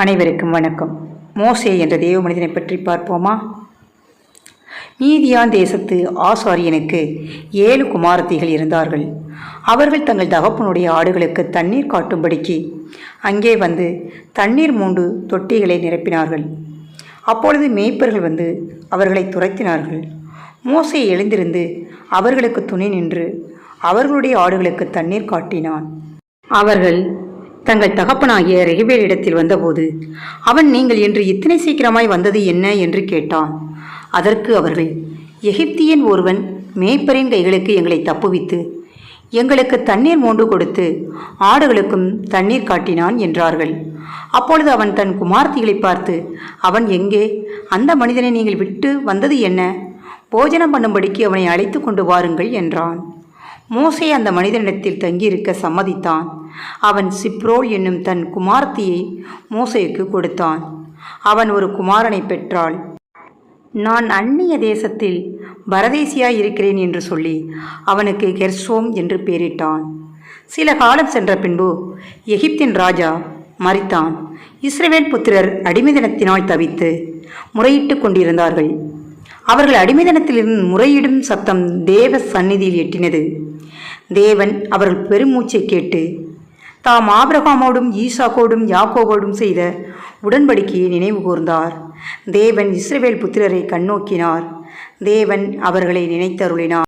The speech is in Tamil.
அனைவருக்கும் வணக்கம். மோசே என்ற தேவ மனிதனை பற்றி பார்ப்போமா? மீதியான் தேசத்து ஆசாரியனுக்கு ஏழு குமாரத்திகள் இருந்தார்கள். அவர்கள் தங்கள் தகப்பனுடைய ஆடுகளுக்கு தண்ணீர் காட்டும்படிக்கு அங்கே வந்து தண்ணீர் மூண்டு தொட்டிகளை நிரப்பினார்கள். அப்பொழுது மேய்ப்பர்கள் வந்து அவர்களை துரத்தினார்கள். மோசை எழுந்திருந்து அவர்களுக்கு துணை நின்று அவர்களுடைய ஆடுகளுக்கு தண்ணீர் காட்டினான். அவர்கள் தங்கள் தகப்பனாகிய ரெகுவேலிடத்தில் வந்தபோது அவன் நீங்கள் இன்று இத்தனை சீக்கிரமாய் வந்தது என்ன? என்று கேட்டான். அதற்கு அவர்கள் எகிப்தியன் ஒருவன் மேய்ப்பரின் கைகளுக்கு எங்களை தப்புவித்து எங்களுக்கு தண்ணீர் மூன்று கொடுத்து ஆடுகளுக்கும் தண்ணீர் காட்டினான் என்றார்கள். அப்பொழுது அவன் தன் குமார்த்திகளை பார்த்து அவன் எங்கே? அந்த மனிதனை நீங்கள் விட்டு வந்தது என்ன? போஜனம் பண்ணும்படிக்கு அவனை அழைத்து கொண்டு வாருங்கள் என்றான். மோசே அந்த மனிதனிடத்தில் தங்கியிருக்க சம்மதித்தான். அவன் சிப்ரோல் என்னும் தன் குமார்த்தியை மோசேக்கு கொடுத்தான். அவன் ஒரு குமாரனை பெற்றாள். நான் அந்நிய தேசத்தில் பரதேசியாய் இருக்கிறேன் என்று சொல்லி அவனுக்கு கெர்சோம் என்று பெயரிட்டான். சில காலம் சென்ற பின்பு எகிப்தின் ராஜா மறித்தான் இஸ்ரவேல் புத்திரர் அடிமைதனத்தினால் தவித்து முறையிட்டு கொண்டிருந்தார்கள். அவர்கள் அடிமைதனத்திலிருந்து முறையிடும் சத்தம் தேவ சந்நிதியில் எட்டினது. தேவன் அவர்கள் பெருமூச்சை கேட்டு தாம் ஆபிரகாமோடும் ஈசாக்கோடும் யாக்கோவோடும் செய்த உடன்படிக்கையை நினைவு கூர்ந்தார். தேவன் இஸ்ரவேல் புத்திரரை கண்ணோக்கினார். தேவன் அவர்களை நினைத்தருளினார்.